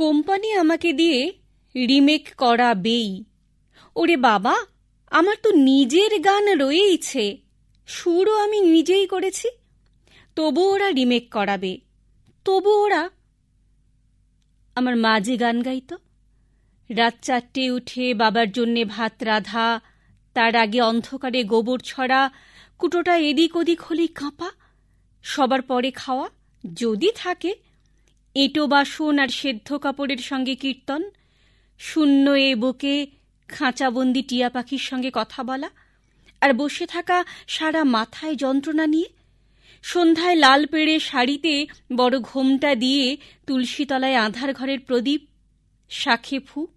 Company আমাকে দিয়ে remake করাবেই ওরে বাবা, আমার তো নিজের গান রয়েইছে। সুরও আমি নিজেই করেছি। তবু ওরা রিমেক করাবে। তবু ওরা আমার মা যে গান গাইত। রাত চারটে উঠে বাবার জন্যে ভাত রাধা, তার আগে অন্ধকারে গোবর ছড়া, কুটোটা এদিক ওদিক হলেই কাঁপা, সবার পরে খাওয়া যদি থাকে এঁটো বাসন আর সেদ্ধ কাপড়ের সঙ্গে কীর্তন, শূন্য এ বুকে খাঁচাবন্দি টিয়া পাখির সঙ্গে কথা বলা, আর বসে থাকা সারা মাথায় যন্ত্রণা নিয়ে, সন্ধ্যায় লাল পেড়ে শাড়িতে বড় ঘোমটা দিয়ে তুলসীতলায় আধার ঘরের প্রদীপ, শাখে ফু।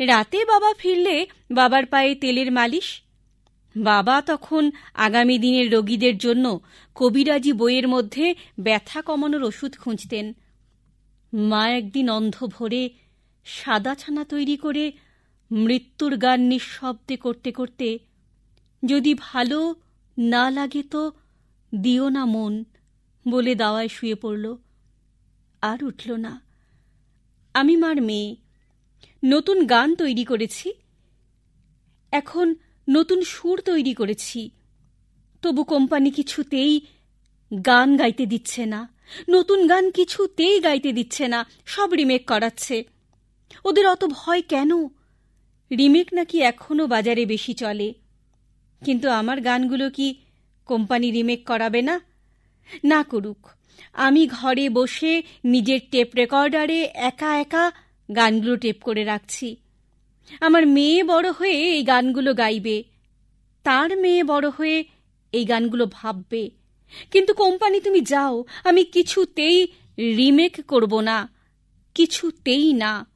রাতে বাবা ফিরলে বাবার পায়ে তেলের মালিশ। বাবা তখন আগামী দিনের রোগীদের জন্য কবিরাজি বইয়ের মধ্যে ব্যথা কমানোর ওষুধ খুঁজতেন। মা একদিন অন্ধ ভরে সাদা ছানা তৈরি করে মৃত্যুর গান নিঃশব্দে করতে করতে, যদি ভালো না লাগে তো দিও না মন বলে দাওয়ায় শুয়ে পড়ল। আর উঠল না। আমি মার মেয়ে। নতুন গান তৈরি করেছি। এখন নতুন সুর তৈরি করেছি। তবু কোম্পানি কিছুতেই গান গাইতে দিচ্ছে না। নতুন গান কিছুতেই গাইতে দিচ্ছে না। সব রিমেক করাচ্ছে। ওদের অত ভয় কেন? রিমেক নাকি এখনও বাজারে বেশি চলে। কিন্তু আমার গানগুলো কি কোম্পানি রিমেক করাবে না? না করুক। আমি ঘরে বসে নিজের টেপ রেকর্ডারে একা একা গানগুলো টেপ করে রাখছি। আমার মেয়ে বড় হয়ে এই গানগুলো গাইবে। তার মেয়ে বড় হয়ে এই গানগুলো ভাববে। কিন্তু কোম্পানি তুমি যাও আমি কিছুতেই রিমেক করব না কিছুতেই না।